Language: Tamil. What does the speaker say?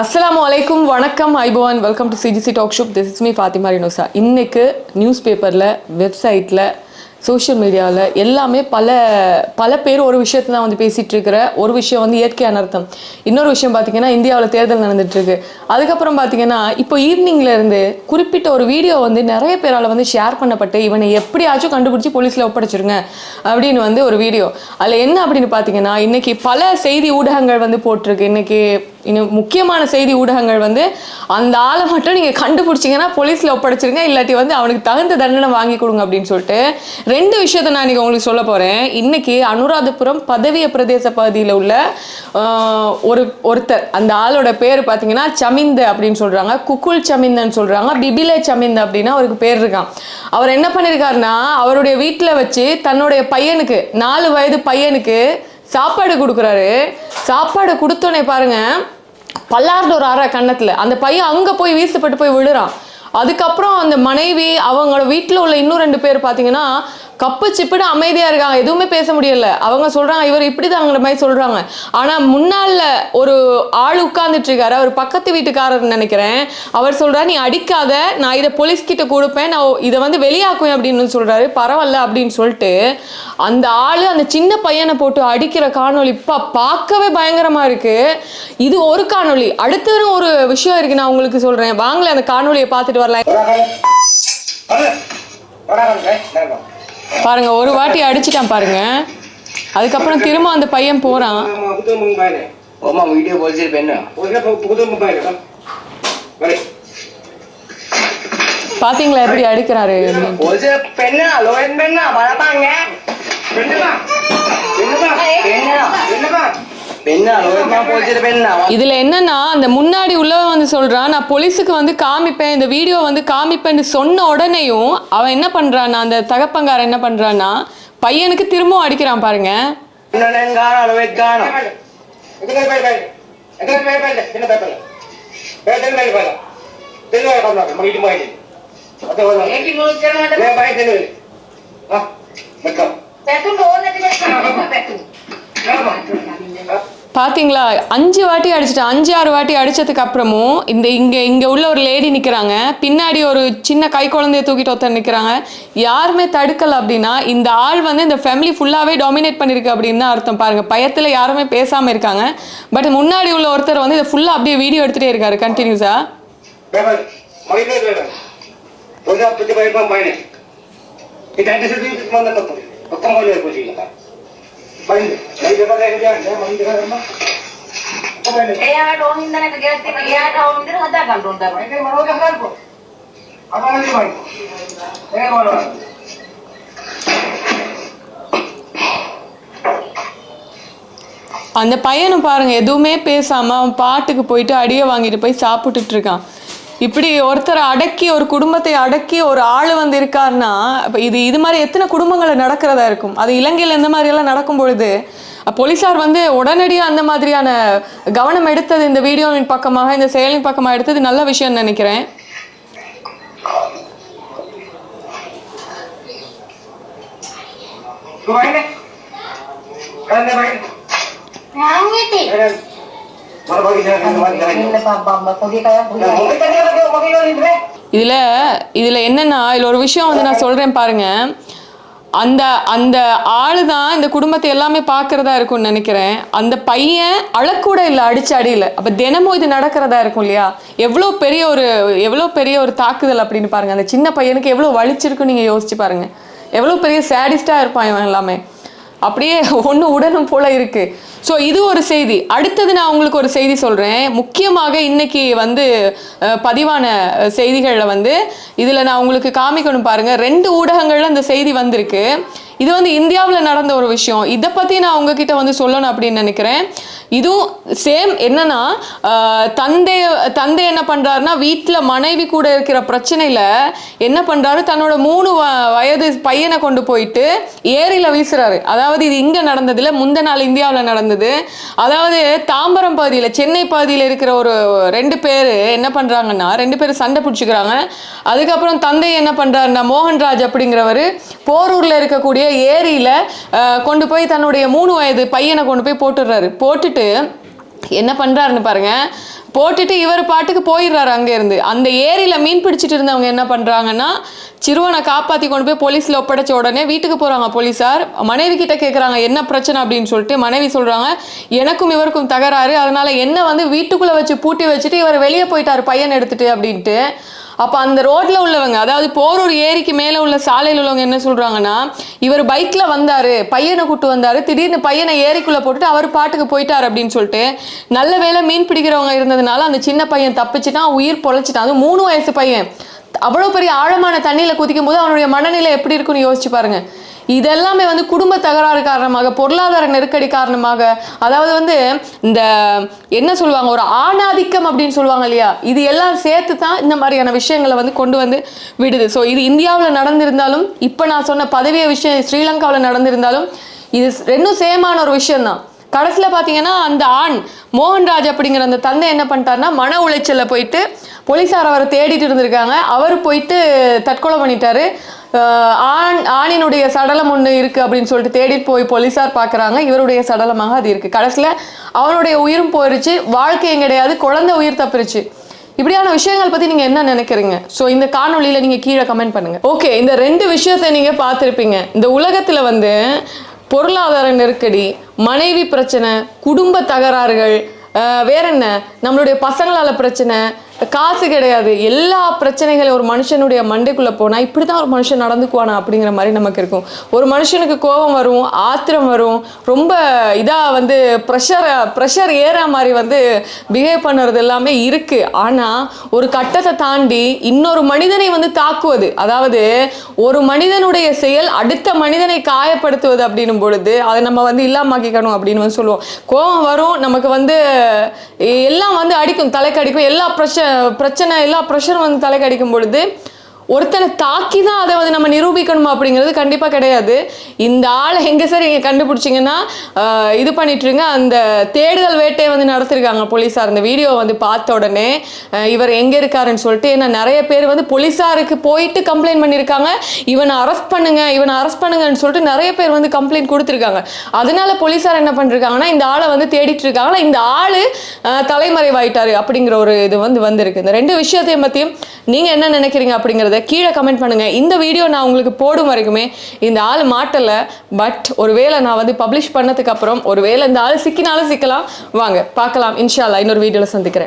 அஸ்ஸலாமு அலைக்கும் வணக்கம். IPhone welcome to CGC talk shop this is me Fathima Rinosa இன்னைக்கு நியூஸ் பேப்பரில் வெப்சைட்டில் சோஷியல் மீடியாவில் எல்லாமே பல பல பேர் ஒரு விஷயத்தை தான் வந்து பேசிகிட்டு இருக்கிற ஒரு விஷயம் வந்து இயற்கை அனர்த்தம். இன்னொரு விஷயம் பார்த்தீங்கன்னா இந்தியாவில் தேர்தல் நடந்துகிட்ருக்கு அதுக்கப்புறம் பார்த்திங்கன்னா இப்போ ஈவினிங்லேருந்து குறிப்பிட்ட ஒரு வீடியோ வந்து நிறைய பேரால் வந்து ஷேர் பண்ணப்பட்டு இவனை எப்படியாச்சும் கண்டுபிடிச்சி போலீஸில் ஒப்படைச்சிருங்க அப்படின்னு வந்து ஒரு வீடியோ அதில் என்ன அப்படின்னு பார்த்தீங்கன்னா இன்றைக்கி பல செய்தி ஊடகங்கள் வந்து போட்டிருக்கு. இன்னைக்கு இன்னும் முக்கியமான செய்தி ஊடகங்கள் வந்து அந்த ஆளை மட்டும் நீங்கள் கண்டுபிடிச்சிங்கன்னா போலீஸில் ஒப்படைச்சிருங்க இல்லாட்டி வந்து அவனுக்கு தகுந்த தண்டனை வாங்கி கொடுங்க அப்படின்னு சொல்லிட்டு ரெண்டு விஷயத்த நான் இன்றைக்கி உங்களுக்கு சொல்ல போகிறேன் இன்னைக்கு அனுராதபுரம் பதவிய பிரதேச பகுதியில் உள்ள ஒரு ஒருத்தர். அந்த ஆளோட பேர் பார்த்தீங்கன்னா சமிந்த அப்படின்னு சொல்கிறாங்க குக்குல் சமிந்தன்னு சொல்கிறாங்க பிபிலே சமிந்த அப்படின்னா அவருக்கு பேர் இருக்கான் அவர் என்ன பண்ணியிருக்காருன்னா அவருடைய வீட்டில் வச்சு தன்னுடைய பையனுக்கு நாலு வயது பையனுக்கு சாப்பாடு கொடுக்குறாரு. சாப்பாடு கொடுத்தோன்னே பாருங்க பல்லார்டு ஒரு அற கன்னத்தில். அந்த பையன் அங்கே போய் வீசப்பட்டு போய் விழுறான். அதுக்கப்புறம் அந்த மனைவி அவங்களோட வீட்டில் உள்ள இன்னும் ரெண்டு பேர் பார்த்தீங்கன்னா கப்பு சிப்புனு அமைதியாக இருக்காங்க. எதுவுமே பேச முடியல. அவங்க சொல்கிறாங்க இவர் இப்படி தாங்கிற மாதிரி சொல்கிறாங்க ஆனால் முன்னால் ஒரு ஆள் உட்கார்ந்துட்டு இருக்காரு. அவர் பக்கத்து வீட்டுக்காரர் நினைக்கிறேன். அவர் சொல்றாரு நீ அடிக்காத. நான் இதை போலீஸ் கிட்ட கொடுப்பேன். நான் இதை வந்து வெளியாக்குவேன் அப்படின்னு சொல்றாரு. பரவாயில்ல அப்படின்னு சொல்லிட்டு அந்த ஆளு அந்த சின்ன பையனை போட்டு அடிக்கிற காணொளி இப்போ பார்க்கவே பயங்கரமா இருக்கு. இது ஒரு காணொலி அடுத்தது ஒரு விஷயம் இருக்கு. நான் உங்களுக்கு சொல்றேன். வாங்களேன் அந்த காணொலியை பார்த்துட்டு வரலாம். பாருங்க ஒரு வாட்டி அடிச்சிட்டான் பாருங்க. அதுக்கப்புறம் திரும்ப அந்த பையன் போறான். வீடியோ பெண்ணு புது மொபைல் வரை பாத்தீங்களா எப்படி அடிக்கிறாரு? பெண்ணா லோயன் பெண்ணா? வளர்ப்பாங்க. பெண்ணா என்னமா பெண்ணா லோயன்மா போலீஸ் பெண்ணா இதுல என்னன்னா அந்த முன்னாடி உள்ளவன் வந்து சொல்றான் நான் போலீஸுக்கு வந்து காமிப்பேன் இந்த வீடியோ வந்து காமிப்பேன்னு சொன்ன உடனேயும் அவன் என்ன பண்றான்னா அந்த தகப்பங்காரன் என்ன பண்றான்னா பையனுக்கு திரும்பவும் அடிக்கிறான் பாருங்க. என்னங்கான பார்த்தீங்களா அஞ்சு வாட்டி அடிச்சிட்டேன். அஞ்சு ஆறு வாட்டி அடித்ததுக்கு அப்புறமும் இந்த இங்கே இங்கே உள்ள ஒரு லேடி நிற்கிறாங்க பின்னாடி ஒரு சின்ன கை குழந்தைய தூக்கிட்டு ஒருத்தர் நிற்கிறாங்க யாருமே தடுக்கலை அப்படின்னா இந்த ஆள் வந்து இந்த ஃபேமிலி ஃபுல்லாகவே டாமினேட் பண்ணியிருக்கு அப்படின்னு அர்த்தம். பாருங்கள் பயத்தில் யாருமே பேசாமல் இருக்காங்க. பட் முன்னாடி உள்ள ஒருத்தர் வந்து இதை ஃபுல்லாக அப்படியே வீடியோ எடுத்துகிட்டே இருக்காரு. கண்டினியூஸாக එයාට ඕන ඉඳන එක ගෙස් තියෙන එයාට ඕන විදිහට හදා ගන්න ඕන තමයි. ඒකේ මනෝද හදාගන්න. අපාලි වයි. ඒක මොනවා? அந்த பையனை பாருங்க எதுவுமே பேசாம அவன் பாட்டுக்கு போயிட்டு அடியை வாங்கிட்டு போய் சாப்பிட்டுட்டு இருக்கான் இப்படி ஒருத்தரை அடக்கி ஒரு குடும்பத்தை அடக்கி ஒரு ஆள் வந்து இருக்காருன்னா இது இது மாதிரி எத்தனை குடும்பங்களை நடக்கிறதா இருக்கும் அது இலங்கையில் இந்த மாதிரியெல்லாம் நடக்கும் பொழுது போலீஸார் வந்து உடனடியாக அந்த மாதிரியான கவனம் எடுத்தது இந்த வீடியோவின் பக்கமாக இந்த செயலின் பக்கமாக எடுத்தது நல்ல விஷயம்னு நினைக்கிறேன் Mangit eh. Mana bagi jangan kan bagi jangan. Ini இதில் இதில் என்னென்னா இதில் ஒரு விஷயம் வந்து நான் சொல்கிறேன் பாருங்கள் அந்த அந்த ஆளு தான் இந்த குடும்பத்தை எல்லாமே பார்க்குறதா இருக்கும்னு நினைக்கிறேன். அந்த பையன் அழக்கூட இல்லை அடிச்சு அடியில. அப்போ தினமும் இது நடக்கிறதா இருக்கும் இல்லையா? எவ்வளோ பெரிய ஒரு எவ்வளோ பெரிய ஒரு தாக்குதல் அப்படின்னு பாருங்கள் அந்த சின்ன பையனுக்கு எவ்வளோ வலிச்சிருக்குன்னு நீங்கள் யோசிச்சு பாருங்கள் எவ்வளோ பெரிய சேடிஸ்டாக இருப்பான் இவன் எல்லாமே. அப்படியே ஒன்று உடனும் போல் இருக்குது ஸோ இது ஒரு செய்தி. அடுத்தது நான் உங்களுக்கு ஒரு செய்தி சொல்கிறேன் முக்கியமாக இன்னைக்கு வந்து பதிவான செய்திகளில் வந்து இதில் நான் உங்களுக்கு காமிக்கணும் பாருங்கள் ரெண்டு ஊடகங்களில் இந்த செய்தி வந்திருக்கு. இது வந்து இந்தியாவில் நடந்த ஒரு விஷயம். இதை பற்றி நான் உங்ககிட்ட வந்து சொல்லணும் அப்படின்னு நினைக்கிறேன். இதுவும் சேம் என்னன்னா தந்தை தந்தை என்ன பண்ணுறாருன்னா வீட்டில் மனைவி கூட இருக்கிற பிரச்சனையில் என்ன பண்ணுறாரு தன்னோட மூணு வ- வயது பையனை கொண்டு போயிட்டு ஏரியில் வீசுறாரு. அதாவது இது இங்கே நடந்ததில்ல முந்த நாள் இந்தியாவில் நடந்தது. அதாவது தாம்பரம் பகுதியில் சென்னை பகுதியில் இருக்கிற ஒரு ரெண்டு பேர் என்ன பண்ணுறாங்கன்னா ரெண்டு பேர் சண்டை பிடிச்சிக்கிறாங்க. அதுக்கப்புறம் தந்தை என்ன பண்ணுறாருன்னா மோகன்ராஜ் அப்படிங்கிறவர் போரூரில் இருக்கக்கூடிய ஏரியில் கொண்டு போய் தன்னுடைய மூணு வயது பையனை கொண்டு போய் போட்டுடுறாரு. போட்டுட்டு என்ன பண்ணுறாருன்னு பாருங்க. போட்டுட்டு இவர் பாட்டுக்கு போயிடுறாரு அங்கேருந்து. அந்த ஏரியில் மீன் பிடிச்சிட்டு இருந்தவங்க என்ன பண்ணுறாங்கன்னா சிறுவனை காப்பாற்றி கொண்டு போய் போலீஸில் ஒப்படைச்ச உடனே வீட்டுக்கு போகிறாங்க போலீஸார். மனைவி கிட்ட கேட்குறாங்க என்ன பிரச்சனை? அப்படின்னு சொல்லிட்டு மனைவி சொல்கிறாங்க எனக்கும் இவருக்கும் தகராறு. அதனால என்ன வந்து வீட்டுக்குள்ளே வச்சு பூட்டி வச்சுட்டு இவர் வெளியே போயிட்டார் பையன் எடுத்துட்டு அப்படின்ட்டு. அப்போ அந்த ரோட்ல உள்ளவங்க அதாவது போரூர் ஏரிக்கு மேலே உள்ள சாலையில் உள்ளவங்க என்ன சொல்றாங்கன்னா இவர் பைக்ல வந்தாரு பையனை கூட்டு வந்தாரு திடீர்னு பையனை ஏரிக்குள்ள போட்டுட்டு அவர் பாட்டுக்கு போயிட்டார் அப்படின்னு சொல்லிட்டு நல்ல வேளை மீன் பிடிக்கிறவங்க இருந்ததுனால அந்த சின்ன பையன் தப்பிச்சுட்டான் உயிர் பொழைச்சிட்டான். அது மூணு வயசு பையன். அவ்வளோ பெரிய ஆழமான தண்ணியில் குதிக்கும் போது அவனுடைய மனநிலை எப்படி இருக்குன்னு யோசிச்சு பாருங்க. இதெல்லாமே வந்து குடும்ப தகராறு காரணமாக பொருளாதார நெருக்கடி காரணமாக அதாவது வந்து இந்த என்ன சொல்லுவாங்க ஒரு ஆணாதிக்கம் அப்படின்னு சொல்லுவாங்க இல்லையா? இது எல்லாம் சேர்த்து தான் இந்த மாதிரியான விஷயங்களை வந்து கொண்டு வந்து விடுது. ஸோ இது இந்தியாவில் நடந்திருந்தாலும் இப்போ நான் சொன்ன பதவிய விஷயம் ஸ்ரீலங்காவில் நடந்திருந்தாலும் இது ரெண்டும் சேமான ஒரு விஷயம்தான். கடைசியில் பார்த்தீங்கன்னா அந்த ஆண் மோகன்ராஜ் அப்படிங்கிற அந்த தந்தை என்ன பண்ணிட்டாருன்னா மன உளைச்சலில் போயிட்டு போலீஸார் அவரை தேடிட்டு இருந்திருக்காங்க. அவர் போயிட்டு தற்கொலை பண்ணிட்டாரு. ஆண் ஆணினுடைய சடலம் ஒன்று இருக்குது அப்படின்னு சொல்லிட்டு தேடிட்டு போய் போலீஸார் பார்க்குறாங்க இவருடைய சடலமாக அது இருக்குது கடைசியில் அவனுடைய உயிரும் போயிருச்சு. வாழ்க்கையும் கிடையாது. குழந்தை உயிர் தப்பிருச்சு. இப்படியான விஷயங்கள் பத்தி நீங்க என்ன நினைக்கிறீங்க? ஸோ இந்த காணொலியில் நீங்க கீழே கமெண்ட் பண்ணுங்க. ஓகே இந்த ரெண்டு விஷயத்தை நீங்க பார்த்துருப்பீங்க. இந்த உலகத்துல வந்து பொருளாதார நெருக்கடி மனைவி பிரச்சனை குடும்ப தகராறுகள் வேற என்ன? நம்மளுடைய பசங்களால பிரச்சனை காசு கிடையாது. எல்லா பிரச்சனைகளும் ஒரு மனுஷனுடைய மண்டைக்குள்ளே போனால் இப்படி தான் ஒரு மனுஷன் நடந்துக்குவானா அப்படிங்கிற மாதிரி நமக்கு இருக்கும். ஒரு மனுஷனுக்கு கோபம் வரும் ஆத்திரம் வரும் ரொம்ப இதாக வந்து ப்ரெஷர் ப்ரெஷர் ஏற மாதிரி வந்து பிஹேவ் பண்ணுறது எல்லாமே இருக்குது ஆனால் ஒரு கட்டத்தை தாண்டி இன்னொரு மனிதனை வந்து தாக்குவது அதாவது ஒரு மனிதனுடைய செயல் அடுத்த மனிதனை காயப்படுத்துவது அப்படின்னும் பொழுது அதை நம்ம வந்து இல்லாமாக்கிக்கணும் அப்படின்னு வந்து சொல்லுவோம். கோபம் வரும் நமக்கு வந்து எல்லாம் வந்து அடிக்கும் தலைக்கு அடிக்கும் எல்லா பிரச்சனை பிரச்சனை எல்லா ப்ரெஷரும் வந்து தலைக்கு அடிக்கும் பொழுது ஒருத்தனை தாக்கி தான் அதை வந்து நம்ம நிரூபிக்கணும் அப்படிங்கிறது கண்டிப்பாக கிடையாது. இந்த ஆளை எங்கே சார் இங்கே கண்டுபிடிச்சிங்கன்னா இது பண்ணிட்டுருங்க. அந்த தேடுதல் வேட்டையை வந்து நடத்திருக்காங்க போலீஸார். இந்த வீடியோ வந்து பார்த்த உடனே இவர் எங்கே இருக்காருன்னு சொல்லிட்டு ஏன்னா நிறைய பேர் வந்து போலீஸாருக்கு போயிட்டு கம்ப்ளைண்ட் பண்ணியிருக்காங்க இவனை அரெஸ்ட் பண்ணுங்க இவனை அரெஸ்ட் பண்ணுங்கன்னு சொல்லிட்டு நிறைய பேர் வந்து கம்ப்ளைண்ட் கொடுத்துருக்காங்க. அதனால போலீஸார் என்ன பண்ணிருக்காங்கன்னா இந்த ஆளை வந்து தேடிட்டு இருக்காங்களா இந்த ஆள் தலைமறைவாயிட்டார் தலைமறைவாயிட்டாரு அப்படிங்கிற ஒரு இது வந்து வந்திருக்கு. இந்த ரெண்டு விஷயத்தையும் பற்றியும் நீங்கள் என்ன நினைக்கிறீங்க அப்படிங்கிறது கீழே கமெண்ட் பண்ணுங்க. இந்த வீடியோ நான் உங்களுக்கு போடும் வரைக்குமே இந்த ஆள் மாட்டலை. பட் ஒருவேளை நான் வந்து பப்ளிஷ் பண்ணதுக்கப்புறம் ஒரு ஒருவேளை இந்த ஆள் சிக்கினாலும் சிக்கலாம். வாங்க பார்க்கலாம். இன்ஷால்லா இன்னொரு வீடியோவில் சந்திக்கிறேன்.